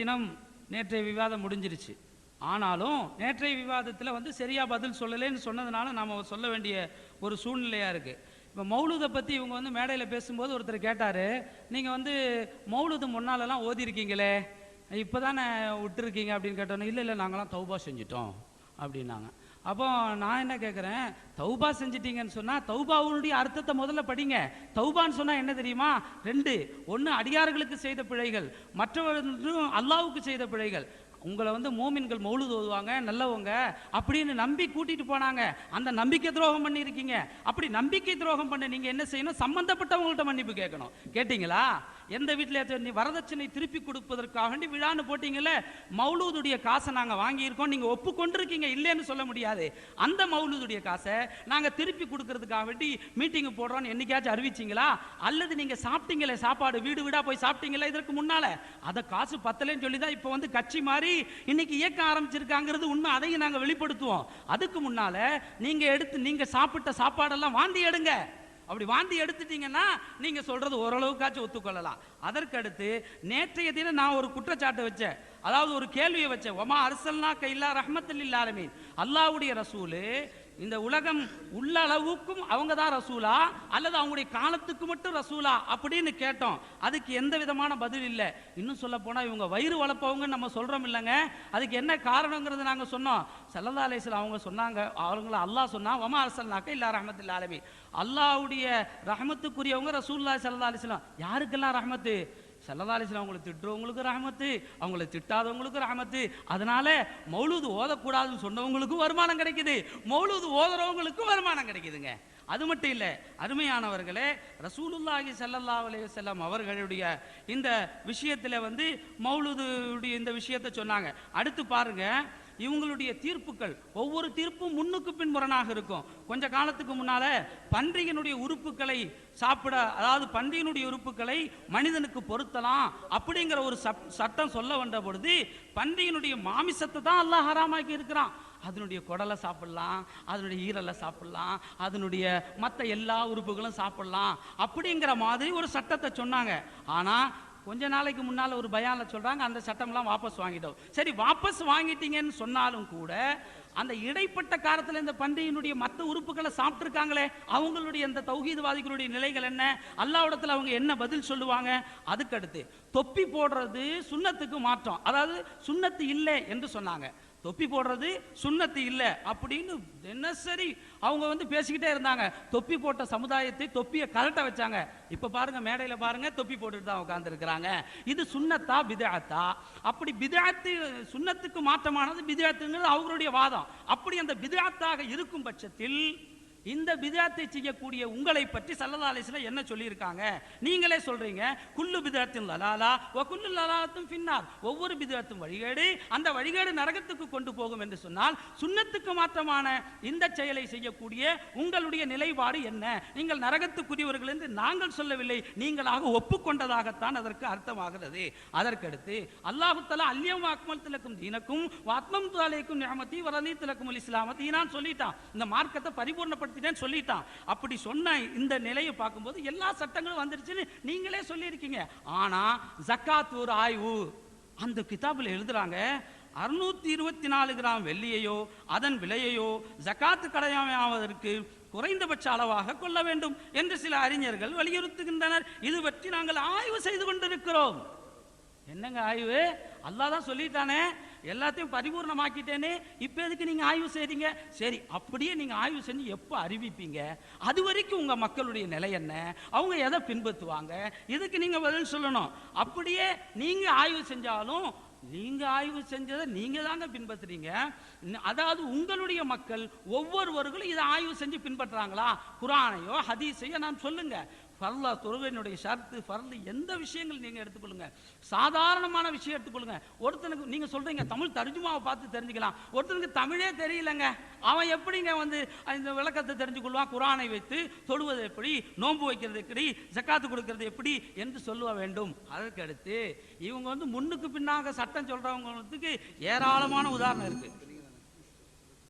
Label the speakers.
Speaker 1: தினம் நேற்றைய விவாதம் முடிஞ்சிருச்சு. ஆனாலும் நேற்றைய விவாதத்தில் வந்து சரியா பதில் சொல்லலைன்னு சொன்னதுனால நாம் சொல்ல வேண்டிய ஒரு சூழ்நிலையாக இருக்குது இப்போ மௌலுதை பற்றி இவங்க வந்து மேடையில் பேசும்போது ஒருத்தர் கேட்டார் நீங்கள் வந்து மௌலுது முன்னாலெல்லாம் ஓதிருக்கீங்களே இப்போ தானே விட்டுருக்கீங்க? அப்படின்னு கேட்டோன்னே இல்லை இல்லை நாங்களாம் தௌபா செஞ்சிட்டோம் அப்படின்னாங்க. அப்போ நான் என்ன கேட்குறேன் தௌபா செஞ்சிட்டீங்கன்னு சொன்னால் தௌபாவுடைய அர்த்தத்தை முதல்ல படிங்க. தௌபான்னு சொன்னால் என்ன தெரியுமா? ரெண்டு ஒன்று அடியார்களுக்கு செய்த பிழைகள் மற்றவர்களும் அல்லாவுக்கு செய்த பிழைகள். உங்களை வந்து மோமின்கள் மௌலு ஓதுவாங்க நல்லவங்க அப்படின்னு நம்பி கூட்டிட்டு போனாங்க. அந்த நம்பிக்கை துரோகம் பண்ணியிருக்கீங்க. அப்படி நம்பிக்கை துரோகம் பண்ண நீங்க என்ன செய்யணும்? சம்மந்தப்பட்டவங்கள்ட்ட மன்னிப்பு கேட்கணும். கேட்டீங்களா? எந்த வீட்டில் நீ வரதட்சணை திருப்பி கொடுப்பதற்காக வேண்டி விழான்னு போட்டீங்கல்ல மௌலூதுடைய காசை நாங்கள் வாங்கியிருக்கோம் நீங்கள் ஒப்புக்கொண்டிருக்கீங்க இல்லைன்னு சொல்ல முடியாது. அந்த மௌலூதுடைய காசை நாங்கள் திருப்பி கொடுக்கறதுக்காக வேண்டி மீட்டிங் போடுறோம்னு என்னைக்காச்சும் அறிவிச்சீங்களா? அல்லது நீங்கள் சாப்பிட்டீங்களே சாப்பாடு வீடு வீடாக போய் சாப்பிட்டீங்களா இதற்கு முன்னால்? அதை காசு பத்தலைன்னு சொல்லி தான் இப்போ வந்து கட்சி மாறி இன்னைக்கு இயக்கம் ஆரம்பிச்சிருக்காங்கிறது உண்மை அதையும் நாங்கள் வெளிப்படுத்துவோம். அதுக்கு முன்னால் நீங்கள் எடுத்து நீங்கள் சாப்பிட்ட சாப்பாடெல்லாம் வாந்தி எடுங்க. அப்படி வாந்தி எடுத்துட்டீங்கன்னா நீங்க சொல்றது ஓரளவுக்காச்சும் ஒத்துக்கொள்ளலாம். அதற்கடுத்து நேற்றைய தினம் நான் ஒரு குற்றச்சாட்டு வச்சேன். அதாவது ஒரு கேள்வியை வச்சேன். ஒமா அரசல்னா கைல்லா ரஹமத்தில் இல்லாலமீன் அல்லாவுடைய ரசூலு இந்த உலகம் உள்ள அளவுக்கும் அவங்க தான் ரசூலா அல்லது அவங்களுடைய காலத்துக்கு மட்டும் ரசூலா அப்படின்னு கேட்டோம். அதுக்கு எந்த விதமான பதில் இல்லை. இன்னும் சொல்ல போனால் இவங்க வயிறு வளர்ப்பவங்க நம்ம சொல்கிறோம் இல்லைங்க. அதுக்கு என்ன காரணங்கிறது நாங்கள் சொன்னோம். சல்லல்லா அலிஸ்லாம் அவங்க சொன்னாங்க அவங்கள அல்லாஹ் சொன்னா வமா அரசல்னாக்க இல்லா ரஹமத்தில் ஆலமி அல்லாவுடைய ரஹமத்துக்குரியவங்க ரசூல்லா சல்லா அலிஸ்லாம் யாருக்கெல்லாம் ரஹமத்து? செல்லதாலிசில் அவங்களை திட்டுறவங்களுக்கு ரஹமத்து அவங்கள திட்டாதவங்களுக்கு ரஹமத்து. அதனால மௌலூது ஓதக்கூடாதுன்னு சொன்னவங்களுக்கும் வருமானம் கிடைக்குது. மௌலூது ஓதுறவங்களுக்கும் வருமானம் கிடைக்குதுங்க. அது மட்டும் இல்லை அருமையானவர்களே ரசூலுல்லாஹி ஸல்லல்லாஹு அலைஹி அவர்களுடைய இந்த விஷயத்தில் வந்து மௌலுதுடைய இந்த விஷயத்தை சொன்னாங்க. அடுத்து பாருங்கள் இவங்களுடைய தீர்ப்புகள் ஒவ்வொரு தீர்ப்பும் முன்னுக்கு பின் முரணாக இருக்கும். கொஞ்ச காலத்துக்கு முன்னால பன்றியினுடைய உறுப்புகளை சாப்பிட அதாவது பன்றியினுடைய உறுப்புகளை மனிதனுக்கு பொருத்தலாம் அப்படிங்கிற ஒரு சப்- சட்டம் சொல்ல வந்த பொழுது பன்றியினுடைய மாமிசத்தை தான் அல்லாஹ் ஹராமாக்கி இருக்கிறான். அதனுடைய குடலை சாப்பிடலாம் அதனுடைய ஈரலை சாப்பிடலாம் அதனுடைய மற்ற எல்லா உறுப்புகளும் சாப்பிடலாம் அப்படிங்கிற மாதிரி ஒரு சட்டத்தை சொன்னாங்க. ஆனால் கொஞ்ச நாளைக்கு முன்னால் ஒரு பயானில் சொல்கிறாங்க அந்த சட்டம்லாம் வாபஸ் வாங்கிட்டோம். சரி வாபஸ் வாங்கிட்டீங்கன்னு சொன்னாலும் கூட அந்த இடைப்பட்ட காலத்தில் இந்த பன்றியினுடைய மற்ற உறுப்புகளை சாப்பிட்ருக்காங்களே அவங்களுடைய இந்த தௌஹீதவாதிகளுடைய நிலைகள் என்ன அல்லாவிடத்தில் அவங்க என்ன பதில் சொல்லுவாங்க அதுக்கடுத்து தொப்பி போடுறது சுண்ணத்துக்கு மாற்றம். அதாவது சுண்ணத்து இல்லை என்று சொன்னாங்க. தொப்பி போடுறது சுண்ணத்து இல்லை அப்படின்னு தினசரி அவங்க வந்து பேசிக்கிட்டே இருந்தாங்க. தொப்பி போட்ட சமுதாயத்தை தொப்பியை கலட்ட வச்சாங்க. இப்ப பாருங்க மேடையில பாருங்க தொப்பி போட்டுட்டு தான் உட்காந்துருக்கிறாங்க இது சுண்ணத்தா பிதாத்தா அப்படி பிதாத்து சுண்ணத்துக்கு மாற்றமானது பிதாத்துங்கிறது அவங்களுடைய வாதம். அப்படி அந்த பிதாத்தாக இருக்கும் பட்சத்தில் இந்த பிதாத்தை செய்யக்கூடிய உங்களை பற்றி சல்லல்லா அலிஸ்ல என்ன சொல்லியிருக்காங்க? நீங்களே சொல்றீங்க குல்லு பிதாத்தின் லலாலா ஒ குல்லு லலாத்தும் பின்னார் ஒவ்வொரு பிதாத்தும் வழிகேடு அந்த வழிகேடு நரகத்துக்கு கொண்டு போகும் என்று சொன்னால் சுண்ணத்துக்கு மாற்றமான இந்த செயலை செய்யக்கூடிய உங்களுடைய நிலைப்பாடு என்ன? நீங்கள் நரகத்துக்குரியவர்கள் என்று நாங்கள் சொல்லவில்லை நீங்களாக ஒப்புக்கொண்டதாகத்தான் அதற்கு அர்த்தமாகிறது. அதற்கடுத்து அல்லாஹு தலா அல்யம் அக்மல் திலக்கும் தீனக்கும் வாத்மம் தாலேக்கும் நியமத்தி வரலி திலக்கும் இஸ்லாமத்தி நான் சொல்லிட்டான். இந்த மார்க்கத்தை தான் சொல்லிட்டான். அப்படி சொன்ன இந்த நிலையை பார்க்கும்போது எல்லா சட்டங்களும் வந்துருச்சுன்னு நீங்களே சொல்லியிருக்கீங்க. ஆனா ஜக்காத் ஒரு ஆய்வு. அந்த கிதாபில் எழுதுறாங்க அறுநூத்தி இருபத்தி நாலு கிராம் வெள்ளியையோ அதன் விலையையோ ஜக்காத்து கடையாவதற்கு குறைந்தபட்ச அளவாக கொள்ள வேண்டும் என்று சில அறிஞர்கள் வலியுறுத்துகின்றனர். இது பற்றி நாங்கள் ஆய்வு செய்து கொண்டிருக்கிறோம். என்னங்க ஆய்வு? அல்லாஹ் தான் சொல்லிட்டானே எல்லாத்தையும் பரிபூர்ணமாக்கிட்டேனே இப்போ எதுக்கு நீங்க ஆய்வு செய்றீங்க? சரி அப்படியே நீங்க ஆய்வு செஞ்சு எப்போ அறிவிப்பீங்க? அது வரைக்கும் உங்க மக்களுடைய நிலை என்ன? அவங்க எதை பின்பற்றுவாங்க? இதுக்கு நீங்க பதில் சொல்லணும்? அப்படியே நீங்கள் ஆய்வு செஞ்சாலும் நீங்க ஆய்வு செஞ்சதை நீங்க தாங்க பின்பற்றுறீங்க. அதாவது உங்களுடைய மக்கள் ஒவ்வொருவர்களும் இதை ஆய்வு செஞ்சு பின்பற்றுறாங்களா? குரானையோ ஹதீஸையோ நான் சொல்லுங்க. ஃபர்லா தொழுகையினுடைய ஷர்த்து ஃபர்லு எந்த விஷயங்கள் நீங்கள் எடுத்துக்கொள்ளுங்க? சாதாரணமான விஷயம் எடுத்துக்கொள்ளுங்க. ஒருத்தனுக்கு நீங்கள் சொல்கிறீங்க தமிழ் தர்ஜுமாவை பார்த்து தெரிஞ்சுக்கலாம். ஒருத்தனுக்கு தமிழே தெரியலங்க. அவன் எப்படிங்க வந்து இந்த விளக்கத்தை தெரிஞ்சு கொள்வான் குரானை வைத்து தொழுவது எப்படி? நோன்பு வைக்கிறது எப்படி? ஜக்காத்து கொடுக்கறது எப்படி? என்று சொல்லுவ வேண்டும். அதற்கு அடுத்து இவங்க வந்து முன்னுக்கு பின்னாக சட்டம் சொல்கிறவங்களுக்கு ஏராளமான உதாரணம் இருக்குது